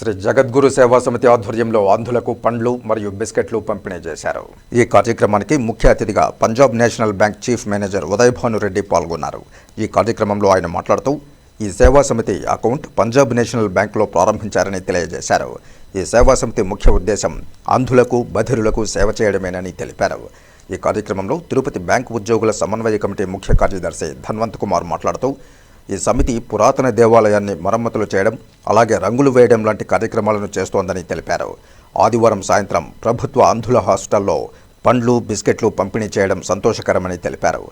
శ్రీ జగద్గురు సేవా సమితి ఆధ్వర్యంలో అంధులకు పండ్లు మరియు బిస్కెట్లు పంపిణీ చేశారు. ఈ కార్యక్రమానికి ముఖ్య అతిథిగా Punjab national bank chief manager Uday Reddy పాల్గొన్నారు. ఈ కార్యక్రమంలో ఆయన మాట్లాడుతూ ఈ సేవా సమితి అకౌంట్ పంజాబ్ నేషనల్ బ్యాంకులో ప్రారంభించారని తెలియజేశారు. ఈ సేవా సమితి ముఖ్య ఉద్దేశం అంధులకు బధిరులకు సేవ చేయడమేనని తెలిపారు. ఈ కార్యక్రమంలో తిరుపతి బ్యాంకు ఉద్యోగుల సమన్వయ కమిటీ ముఖ్య కార్యదర్శి ధన్వంత్ కుమార్ మాట్లాడుతూ ఈ సమితి పురాతన దేవాలయాన్ని మరమ్మతులు చేయడం అలాగే రంగులు వేయడం లాంటి కార్యక్రమాలను చేస్తోందని తెలిపారు. ఆదివారం సాయంత్రం ప్రభుత్వ అంధుల హాస్టల్లో పండ్లు బిస్కెట్లు పంపిణీ చేయడం సంతోషకరమని తెలిపారు.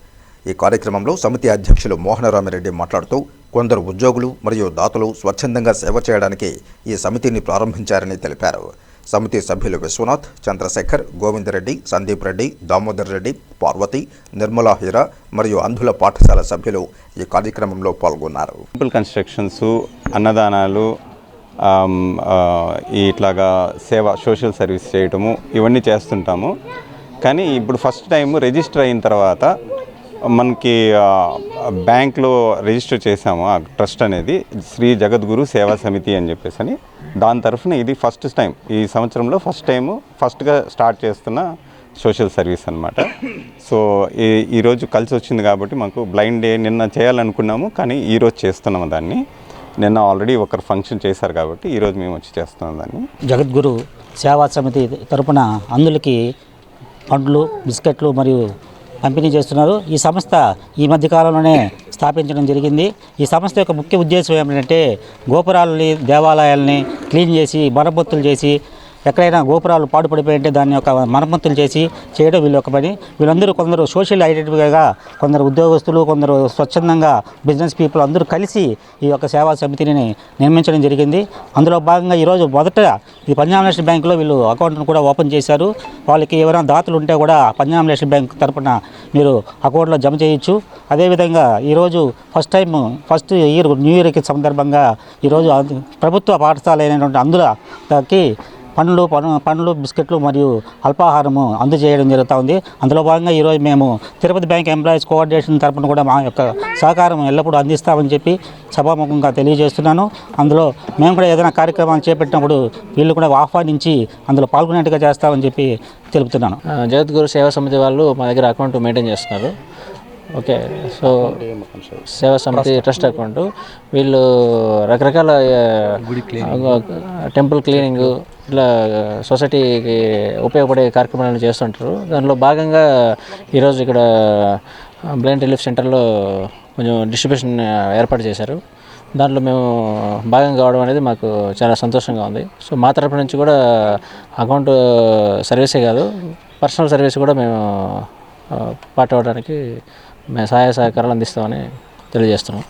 ఈ కార్యక్రమంలో సమితి అధ్యక్షులు మోహనరామిరెడ్డి మాట్లాడుతూ కొందరు ఉద్యోగులు మరియు దాతలు స్వచ్ఛందంగా సేవ చేయడానికి ఈ సమితిని ప్రారంభించారని తెలిపారు. సమితి సభ్యులు విశ్వనాథ్ చంద్రశేఖర్ గోవిందరెడ్డి సందీప్ రెడ్డి దామోదర్ రెడ్డి పార్వతి నిర్మలా హీరా మరియు అంధుల పాఠశాల సభ్యులు ఈ కార్యక్రమంలో పాల్గొన్నారు. టెంపుల్ కన్స్ట్రక్షన్స్ అన్నదానాలు ఇట్లాగా సేవ సోషల్ సర్వీస్ చేయటము ఇవన్నీ చేస్తుంటాము. కానీ ఇప్పుడు ఫస్ట్ టైం రిజిస్టర్ అయిన తర్వాత మనకి బ్యాంక్లో రిజిస్టర్ చేసాము ఆ ట్రస్ట్ అనేది శ్రీ జగద్గురు సేవా సమితి అని చెప్పేసి అని దాని తరఫున ఇది ఫస్ట్ టైం ఈ సంవత్సరంలో ఫస్ట్ టైము ఫస్ట్గా స్టార్ట్ చేస్తున్న సోషల్ సర్వీస్ అనమాట సో ఈ ఈరోజు కలిసి వచ్చింది కాబట్టి మాకు బ్లైండ్ డే నిన్న చేయాలనుకున్నాము కానీ ఈరోజు చేస్తున్నాము దాన్ని. నిన్న ఆల్రెడీ ఒకరు ఫంక్షన్ చేశారు కాబట్టి ఈరోజు మేము వచ్చి చేస్తున్నాం దాన్ని. జగద్గురు సేవా సమితి తరపున అందులకి పండ్లు బిస్కెట్లు మరియు పంపిణీ చేస్తున్నారు. ఈ సంస్థ ఈ మధ్య కాలంలోనే స్థాపించడం జరిగింది. ఈ సంస్థ యొక్క ముఖ్య ఉద్దేశం ఏమిటంటే గోపురాలని దేవాలయాల్ని క్లీన్ చేసి మరమ్మతులు చేసి ఎక్కడైనా గోపురాలు పాడుపడిపోయి దాని దాన్ని యొక్క మరమ్మతులు చేసి చేయడం వీళ్ళ యొక్క పని. వీళ్ళందరూ కొందరు సోషల్ ఐడెంటిఫైగా కొందరు ఉద్యోగస్తులు కొందరు స్వచ్ఛందంగా బిజినెస్ పీపుల్ అందరూ కలిసి ఈ యొక్క సేవా సమితిని నిర్మించడం జరిగింది. అందులో భాగంగా ఈరోజు మొదట ఈ పంజాబ్ నేషనల్ బ్యాంకులో వీళ్ళు అకౌంట్ను కూడా ఓపెన్ చేశారు. వాళ్ళకి ఎవరైనా దాతలు ఉంటే కూడా పంజాబ్ నేషనల్ బ్యాంక్ తరపున మీరు అకౌంట్లో జమ చేయొచ్చు. అదేవిధంగా ఈరోజు first time first year new ఇయర్కి సందర్భంగా ఈరోజు అంద- ప్రభుత్వ పాఠశాల అయినటువంటి అందులోకి పండ్లు పను- పండ్లు బిస్కెట్లు మరియు అల్పాహారము అందజేయడం జరుగుతూ ఉంది. అందులో భాగంగా ఈరోజు మేము తిరుపతి బ్యాంక్ ఎంప్లాయీస్ కోఆర్డినేషన్ తరపున కూడా మా యొక్క సహకారం ఎల్లప్పుడూ అందిస్తామని చెప్పి సభాముఖంగా తెలియజేస్తున్నాను. అందులో మేము కూడా ఏదైనా కార్యక్రమాలు చేపట్టినప్పుడు వీళ్ళు కూడా ఆహ్వానించి అందులో పాల్గొనేట్టుగా చేస్తామని చెప్పి తెలుపుతున్నాను. జగద్గురు సేవా సమితి వాళ్ళు మా దగ్గర అకౌంట్ మెయింటైన్ చేస్తున్నారు. Okay so Seva Samiti trust account. వీళ్ళు రకరకాల టెంపుల్ క్లీనింగ్ ఇట్లా సొసైటీకి ఉపయోగపడే కార్యక్రమాలను చేస్తుంటారు. దానిలో భాగంగా ఈరోజు ఇక్కడ బ్లైండ్ రిలీఫ్ సెంటర్లో కొంచెం డిస్ట్రిబ్యూషన్ ఏర్పాటు చేశారు. దాంట్లో మేము భాగం కావడం అనేది మాకు చాలా సంతోషంగా ఉంది. సో మా తరపు నుంచి కూడా అకౌంట్ సర్వీసే కాదు పర్సనల్ సర్వీస్ కూడా మేము ఆ, పాటు అవడానికి మేము సహాయ సహకారాలు అందిస్తామని తెలియజేస్తున్నాం.